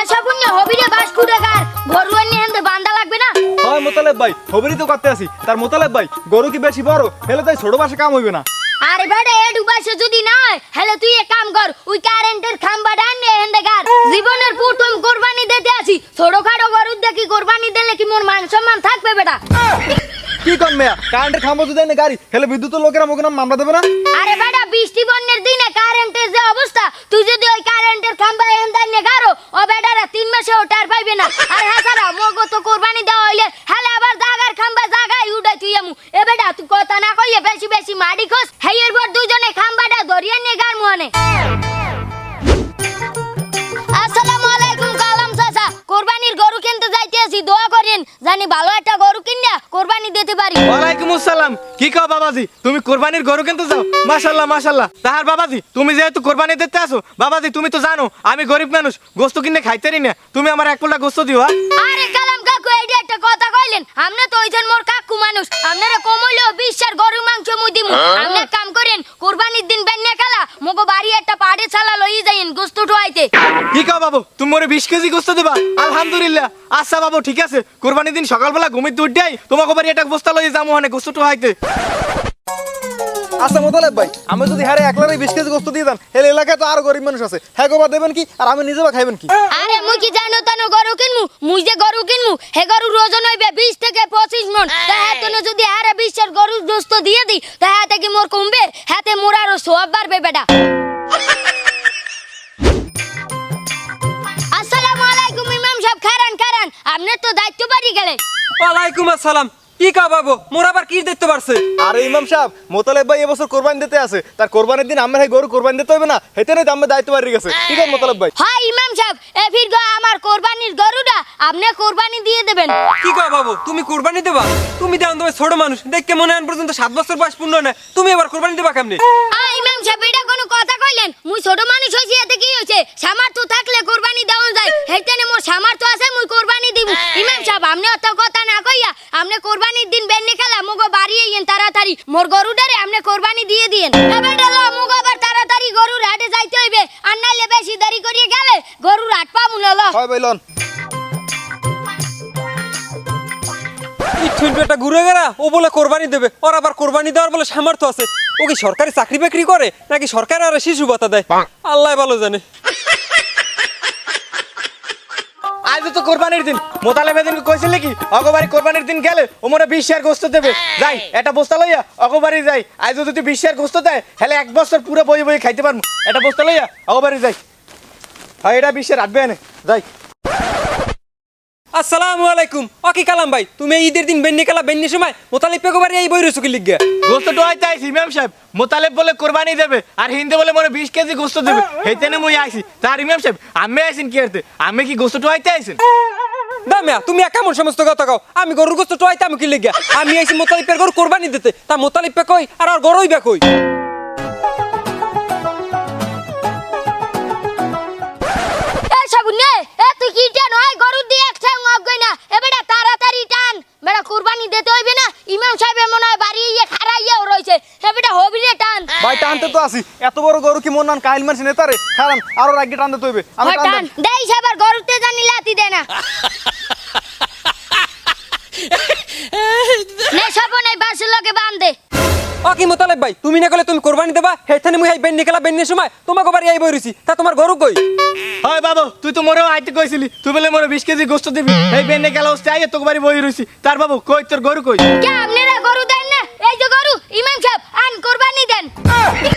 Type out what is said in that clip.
এসব পুণ্য হবিরে বাস কুড়ে গার। গরু এনে হেন্দে বান্দা লাগবে না? হয় মোতালেব ভাই হবিরই তো করতে আসি। তার মোতালেব ভাই গরু কি বেশি বড় হেলে তাই ছোট বাসে কাম হইবে না। আরে বেটা এ ডুবাইছে যদি না হেলে তুই এক কাম কর ওই কারেন্টের খাম্বাটা আনে হেন্দে গার। জীবনের প্রথম কোরবানি দিতে আসি। ছোটখাটো গরুর দেখি কোরবানি দিলে কি মোর মান সম্মান থাকবে বেটা? কি কর মেয়া? কারেন্টের খাম্বা যদি এনে গাড়ি হেলে বিদ্যুৎ লোকেরা মুখে নাম মামলা দেবে না? আরে বেটা, বৃষ্টি, বন্যের দিনে কারেন্টের যে অবস্থা, তুই যদি ওই কারেন্টের খাম্বা হেন্দাই নে গারো ও বেটারা তিন মাসে টার পাইবে না। আর হ্যাঁ সারা মগো তো কোরবানি দেওয়া হইলে, হেলে আবার জাগার খাম্বা জাগাই উড়াই তুই আমু। এ বেটা, তুই কথা না কইয়ে বেশি বেশি মারি খোস। হেয়ের পর দুজনে খাম্বাটা ধরিয়ে নিয়ে গার মুহানে। আসসালামু আলাইকুম, কালাম চাচা। কোরবানির গরু কিনতে যাইতে আছি দোয়া করেন। জানি ভালো একটা কোরবানি দিতে পারি। ওয়ালাইকুম আসসালাম। কি কও বাবাজি? তুমি কোরবানির গরু কিনতে যাও? মাশাল্লাহ মাশাল্লাহ তাহার বাবাজি তুমি যেহেতু কোরবানি দিতে আসো বাবাজি তুমি তো জানো আমি গরিব মানুষ গোস্ত কিনে খাইতে রি না। তুমি আমার এক পোলা গোস্ত দিও হ্যাঁ? আরে কালাম কাকু এইটা একটা কথা কইলেন। আমনে তো ওইজন মোর কাকু মানুষ আপনারা কমইলেও বিশ্বাস গরু মাংস মুই দিমু আপনি এক কাম করেন কুরবানির দিন বেন্নে খেলা মগো বাড়ি একটা পাড়ে ছালা লই গোস্ত ঠোয়াইতে কি কও বাবু? তুমি মোরে বিশ কেজি গোস্ত দিবা? আলহামদুলিল্লাহ। আচ্ছা বাবু ঠিক আছে। কোরবানির দিন সকালবেলা ঘুমিয়ে দুধ দেয় তোমাকে বাড়ি একটা বস্তা লই যাব ওখানে গোস্ত হাইতে আচ্ছা মোতালেব ভাই আমি যদি হারে একলারে বিশ কেজি গোস্ত দিয়ে দেন হেলে এলাকায় তো আরও গরিব মানুষ আছে। হ্যাঁ গোবা দেবেন কি? আর আমি নিজে বা খাইবেন কি? আরে মুই কি জানো তানো গরু কিনমু? মুই যে গরু কিনমু হে গরু ওজন হইবে 20 থেকে 25 মন। তা হাতনে যদি হারে বিশ্বের গরুর গোস্ত দিয়ে দিই তা কি মোর কমবে? হাতে মোর আরও সওয়াব বাড়বে বেটা। আপনার তো দায়িত্ব বাড়ি গেলে। ওয়ালাইকুম আসসালাম। কি কা বাবু? মোর আবার কি দেখতে পারছে আর ইমাম সাহেব মোতালেব ভাই এবছর কোরবানি দিতে আছে। তার কোরবানির দিন আমার গরু কোরবানি দিতে হবে না। হেতে নাই আমার দায়িত্ব বাড়ি গেছে। ঠিক আছে মোতালেব ভাই? হয় ইমাম সাহেব এ ফির গো আমার কোরবানির গরুটা আপনি কোরবানি দিয়ে দেবেন। কি কা বাবু? তুমি কোরবানি দেবা? তুমি দেন তুমি ছোট মানুষ। দেখকে মনে হয় পর্যন্ত সাত বছর বয়স পূর্ণ না তুমি এবার কোরবানি দেবা কেমনে? আ ইমাম সাহেব এটা কোনো কথা কইলেন? মুই ছোট মানুষ হইছি এতে কি হইছে? সামর্থ্য থাকলে কোরবানি দেওয়া যায়। হেইতেনে মোর সামর্থ্য আছে মুই কোরবানি দিব। সাহেব আপনি অত কথা না কইয়া আপনি কোরবানির দিন বেন্নি খেলা মুগো বাড়ি আইয়েন তাড়াতাড়ি। মোর গরুটারে আপনি কোরবানি দিয়ে দিয়েন। এবার ডেলো মুগো আবার তাড়াতাড়ি গরুর হাটে যাইতে হইবে। আর নাইলে বেশি দেরি করিয়ে গেলে গরুর হাট পাবো না ল। হয় ঘুরে গেরা ও বলে কোরবানি দেবে। ওর আবার কোরবানি দেওয়ার বলে সামর্থ্য আছে। ও কি সরকারি চাকরি বাকরি করে? নাকি সরকার আর শিশু ভাতা দেয়? আল্লাহ ভালো জানে। আজ তো কোরবানির দিন। মোতালেব দিন কইছিলে কি অগবারি কোরবানির দিন গেলে ও মোরে বিশ শেয়ার গোস্ত দেবে। যাই এটা বস্তা লইয়া অগবারি যাই। আজ যদি বিশ শেয়ার গোস্ত দেয় তাহলে এক বছর পুরো বই বই খাইতে পারব এটা বস্তা লইয়া অগবারি যাই। হয় এটা বিশ শেয়ার আটবে এনে। যাই। আসসালামু আলাইকুম। ও কি কালাম ভাই? তুমি ঈদের দিন বেন্নি কালা বেন্নি সময় মোতালিব এই বই কি লিখগে। গোস্ত টোয়াইতে আইছি ইমাম সাহেব। মোতালেব বলে কোরবানি দেবে আর হিন্দে বলে মোরে বিশ কেজি গোস্ত দেবে। হেতেনে মুই আইছি। তার ইমাম সাহেব আমি আইছেন কি করতে আমি কি গোস্ত টোয়াইতে আইছেন? দামিয়া তুমি এক কেমন সমস্ত কথা কও। আমি গরুর গোস্ত টোয়াইতে আমি কি লিখগে? আমি আইছি মোতালিবের গরু কোরবানি দিতে। তা মোতালিব পে কই? আর আর গরুই বে কই? ভাই টানতে তো আসি। এত বড় গরু কি মন নান কাহিল মানছি নেতারে। খারান আরও রাগি টানতে তো হইবে। আমি টান। দেই সাবার গরুতে জানি লাতি দে না। নে সবনে বাসের লগে বান্ধে ও কি মোতালেব ভাই তুমি না কলে তুমি কোরবানি দেবা? হেথানে মুই এই বেন্নি কালা বেন্নি সময় তোমাকে বাড়ি এই বই রইছি। তা তোমার গরু কই? হয় বাবু তুই তো মোরেও আইতে কইছিলি। তুই বলে মোরে বিশ কেজি গোস্ত দিবি। এই বেনে গেল হচ্ছে আইয়ে তোকে বাড়ি বই রইছি। তার বাবু কই তোর গরু কই? কে আপনারা Yeah!